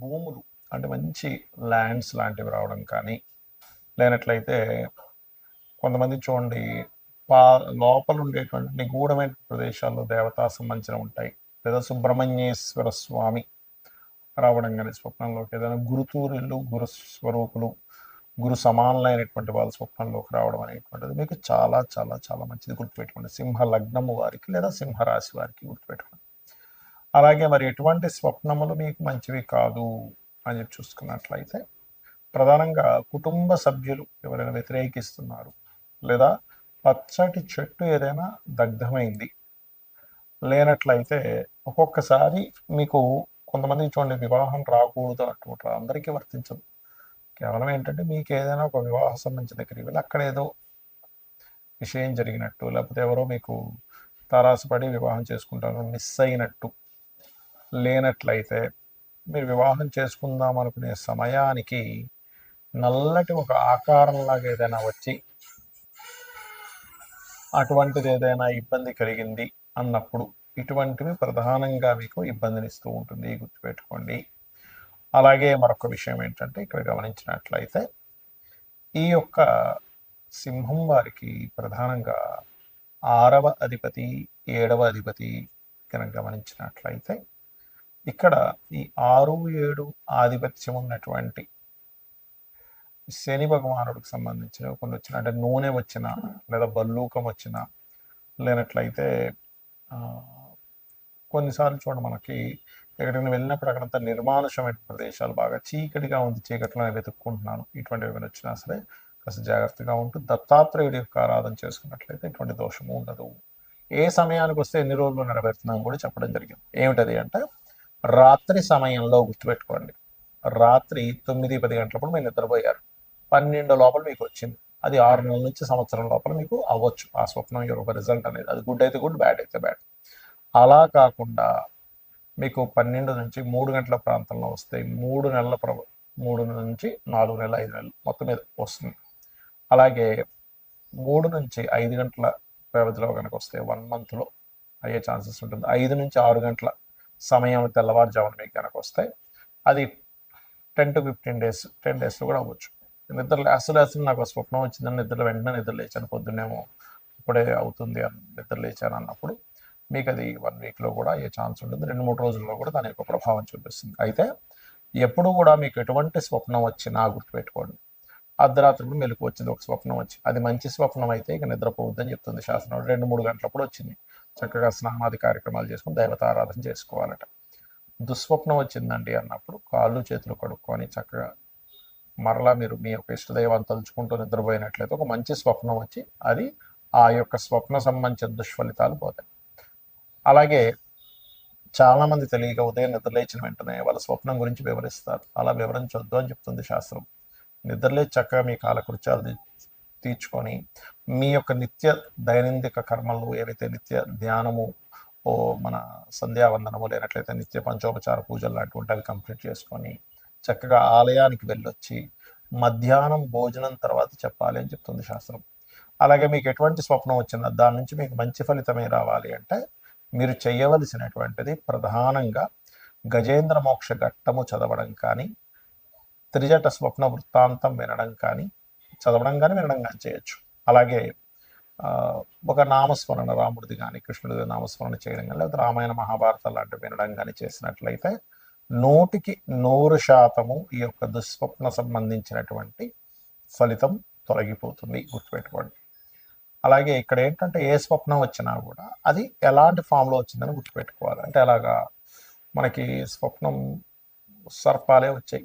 భూములు అంటే మంచి ల్యాండ్స్ లాంటివి రావడం కానీ లేనట్లయితే కొంతమంది చూడండి పా లోపల ఉండేటువంటి నిగూఢమైన ప్రదేశాల్లో దేవతా సంబంధించిన ఉంటాయి. లేదా సుబ్రహ్మణ్యేశ్వర స్వామి రావడం కానీ స్వప్నంలోకి ఏదైనా గురుతూరులు గురు స్వరూపులు గురు సమానులైనటువంటి వాళ్ళ స్వప్నంలోకి రావడం అనేటువంటిది మీకు చాలా చాలా చాలా మంచిది గుర్తుపెట్టుకోండి. సింహ లగ్నము వారికి లేదా సింహరాశి వారికి గుర్తుపెట్టుకోండి. అలాగే మరి ఎటువంటి స్వప్నములు మీకు మంచివి కాదు అని చెప్పి చూసుకున్నట్లయితే ప్రధానంగా కుటుంబ సభ్యులు ఎవరైనా వ్యతిరేకిస్తున్నారు లేదా పచ్చటి చెట్టు ఏదైనా దగ్ధమైంది లేనట్లయితే ఒక్కొక్కసారి మీకు కొంతమంది చూడండి వివాహం రాకూడదు అటువంటి అందరికీ వర్తించదు. కేవలం ఏంటంటే మీకు ఏదైనా ఒక వివాహ సంబంధించిన దగ్గరికి వెళ్ళి అక్కడ ఏదో విషయం జరిగినట్టు లేకపోతే ఎవరో మీకు తారాసపడి వివాహం చేసుకుంటారు మిస్ అయినట్టు లేనట్లయితే మీరు వివాహం చేసుకుందాం అనుకునే సమయానికి నల్లటి ఒక ఆకారంలాగా ఏదైనా వచ్చి అటువంటిది ఏదైనా ఇబ్బంది కలిగింది అన్నప్పుడు ఇటువంటివి ప్రధానంగా మీకు ఇబ్బందినిస్తూ ఉంటుంది. గుర్తుపెట్టుకోండి అలాగే మరొక విషయం ఏంటంటే ఇక్కడ గమనించినట్లయితే ఈ యొక్క సింహం వారికి ప్రధానంగా ఆరవ అధిపతి ఏడవ అధిపతి కనుక గమనించినట్లయితే ఇక్కడ ఈ ఆరు ఏడు ఆధిపత్యం ఉన్నటువంటి శని భగవానుడికి సంబంధించిన కొన్ని వచ్చిన అంటే నూనె వచ్చిన లేదా బల్లూకం వచ్చిన లేనట్లయితే కొన్నిసార్లు చూడండి మనకి ఎక్కడికైనా వెళ్ళినప్పుడు అక్కడంతా నిర్మానుషమైన ప్రదేశాలు బాగా చీకటిగా ఉంది చీకట్లో నేను వెతుక్కుంటున్నాను. ఇటువంటి ఏమైనా వచ్చినా సరే కాస్త జాగ్రత్తగా ఉంటూ దత్తాత్రేయుడి యొక్క ఆరాధన చేసుకున్నట్లయితే ఇటువంటి దోషము ఉండదు. ఏ సమయానికి వస్తే ఎన్ని రోజులు నెరవేరుతున్నాం కూడా చెప్పడం జరిగింది. ఏమిటది అంటే రాత్రి సమయంలో గుర్తుపెట్టుకోండి. రాత్రి తొమ్మిది పది గంటలప్పుడు మీరు నిద్రపోయారు. పన్నెండు లోపల మీకు వచ్చింది. అది ఆరు నెలల నుంచి సంవత్సరం లోపల మీకు అవ్వచ్చు. ఆ స్వప్నం యొక్క రిజల్ట్ అనేది. అది గుడ్ అయితే గుడ్ బ్యాడ్ అయితే బ్యాడ్ అలా కాకుండా మీకు పన్నెండు నుంచి మూడు గంటల ప్రాంతంలో వస్తే మూడు నెలల ప్ర మూడు నుంచి నాలుగు నెలలు ఐదు నెలలు మొత్తం మీద వస్తుంది. అలాగే మూడు నుంచి ఐదు గంటల వ్యవధిలో కనుక వస్తే వన్ మంత్లో అయ్యే ఛాన్సెస్ ఉంటుంది. ఐదు నుంచి ఆరు గంటల సమయం తెల్లవారుజామున మీకు కనుక వస్తే అది ten to fifteen days ten డేస్లో కూడా అవ్వచ్చు. నిద్ర అసలు అసలు నాకు స్వప్నం వచ్చిందని నిద్ర వెంటనే నిద్ర లేచాను. పొద్దున్నేమో ఇప్పుడే అవుతుంది అని నిద్ర లేచాను అన్నప్పుడు మీకు అది వన్ వీక్లో కూడా అయ్యే ఛాన్స్ ఉంటుంది రెండు మూడు రోజుల్లో కూడా దాని యొక్క ప్రభావం చూపిస్తుంది. అయితే ఎప్పుడు కూడా మీకు ఎటువంటి స్వప్నం వచ్చినా గుర్తుపెట్టుకోండి. అర్ధరాత్రి మెలకు వచ్చింది. ఒక స్వప్నం వచ్చి అది మంచి స్వప్నం అయితే ఇక నిద్రపోవద్దని చెప్తుంది శాస్త్రం రెండు మూడు గంటలప్పుడు వచ్చింది. చక్కగా స్నానాది కార్యక్రమాలు చేసుకుని దైవత ఆరాధన చేసుకోవాలట. దుస్వప్నం వచ్చిందండి అన్నప్పుడు కాళ్ళు చేతులు కడుక్కొని చక్కగా మరలా మీరు మీ యొక్క ఇష్టదైవాన్ని తలుచుకుంటూ నిద్రపోయినట్లయితే ఒక మంచి స్వప్నం వచ్చి అది ఆ యొక్క స్వప్న సంబంధించిన దుష్ఫలితాలు పోతాయి. అలాగే చాలా మంది తెలియక ఉదయం నిద్రలేచిన వెంటనే వాళ్ళ స్వప్నం గురించి వివరిస్తారు. అలా వివరించొద్దు అని చెప్తుంది శాస్త్రం. నిద్రలే చక్కగా మీ కాలకృత్యాలు తీర్చుకొని మీ యొక్క నిత్య దైనందిక కర్మలు ఏవైతే నిత్య ధ్యానము ఓ మన సంధ్యావందనము లేనట్లయితే నిత్య పంచోపచార పూజలు లాంటివి అవి కంప్లీట్ చేసుకొని చక్కగా ఆలయానికి వెళ్ళొచ్చి మధ్యాహ్నం భోజనం తర్వాత చెప్పాలి అని చెప్తుంది శాస్త్రం. అలాగే మీకు ఎటువంటి స్వప్నం వచ్చిందో దాని నుంచి మీకు మంచి ఫలితమే రావాలి అంటే మీరు చేయవలసినటువంటిది ప్రధానంగా గజేంద్ర మోక్ష ఘట్టము చదవడం కానీ త్రిజట స్వప్న వృత్తాంతం వినడం కానీ చదవడం కానీ వినడం కానీ చేయొచ్చు. అలాగే ఒక నామస్మరణ రాముడిది కానీ కృష్ణుడిది నామస్మరణ చేయడం కానీ లేదా రామాయణ మహాభారత లాంటివి వినడం కానీ చేసినట్లయితే నూటికి నూరు శాతము ఈ యొక్క దుస్వప్న సంబంధించినటువంటి ఫలితం తొలగిపోతుంది గుర్తుపెట్టుకోండి. అలాగే ఇక్కడ ఏంటంటే ఏ స్వప్నం వచ్చినా కూడా అది ఎలాంటి ఫామ్లో వచ్చిందని గుర్తుపెట్టుకోవాలి. అంటే అలాగా మనకి స్వప్నం సర్పాలే వచ్చాయి.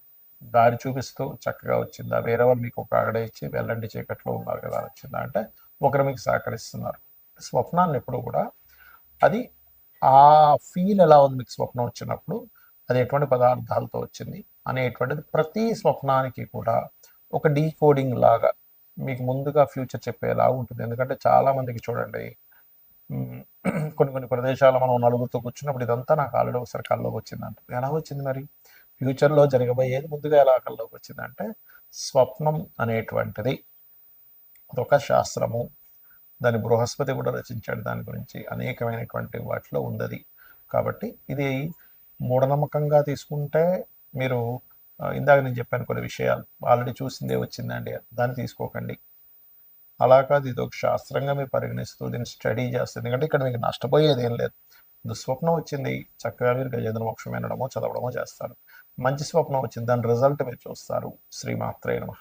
దారి చూపిస్తూ చక్కగా వచ్చిందా? వేరే వాళ్ళు మీకు ఒక కాగడ ఇచ్చి వెళ్ళండి చీకట్లో ఉన్నారు కదా వచ్చిందా? అంటే ఒకరు మీకు సహకరిస్తున్నారు. స్వప్నాన్ని ఎప్పుడు కూడా అది ఆ ఫీల్ ఎలా ఉంది మీకు స్వప్నం వచ్చినప్పుడు? అది ఎటువంటి పదార్థాలతో వచ్చింది? అనేటువంటిది ప్రతి స్వప్నానికి కూడా ఒక డీకోడింగ్ లాగా మీకు ముందుగా ఫ్యూచర్ చెప్పేలా ఉంటుంది. ఎందుకంటే చాలా మందికి చూడండి కొన్ని కొన్ని ప్రదేశాలు మనం నలుగురితో కూర్చున్నప్పుడు ఇదంతా నాకు ఆల్రెడీ ఒకసారి కల్లోకి వచ్చింది అంట ఎలా వచ్చింది మరి? ఫ్యూచర్లో జరగబోయేది ముందుగా ఎలా కల్లోకి వచ్చిందంటే స్వప్నం అనేటువంటిది. అదొక శాస్త్రము. దాని బృహస్పతి కూడా రచించాడు. దాని గురించి అనేకమైనటువంటి వాటిలో ఉంది కాబట్టి ఇది మూఢనమ్మకంగా తీసుకుంటే మీరు ఇందాక నేను చెప్పాను కొన్ని విషయాలు. ఆల్రెడీ చూసిందే వచ్చిందండి. దాన్ని తీసుకోకండి. అలా కాదు. ఇది ఒక శాస్త్రంగా మీరు పరిగణిస్తూ దీన్ని స్టడీ చేస్తుంది ఎందుకంటే ఇక్కడ మీకు నష్టపోయేది ఏం లేదు. దుస్వప్నం వచ్చింది. చక్కగా మీరు గజేంద్ర మోక్షం వినడమో చదవడమో చేస్తారు. మంచి స్వప్నం వచ్చింది. దాని రిజల్ట్ మీరు చూస్తారు. శ్రీమాత్రే నమ.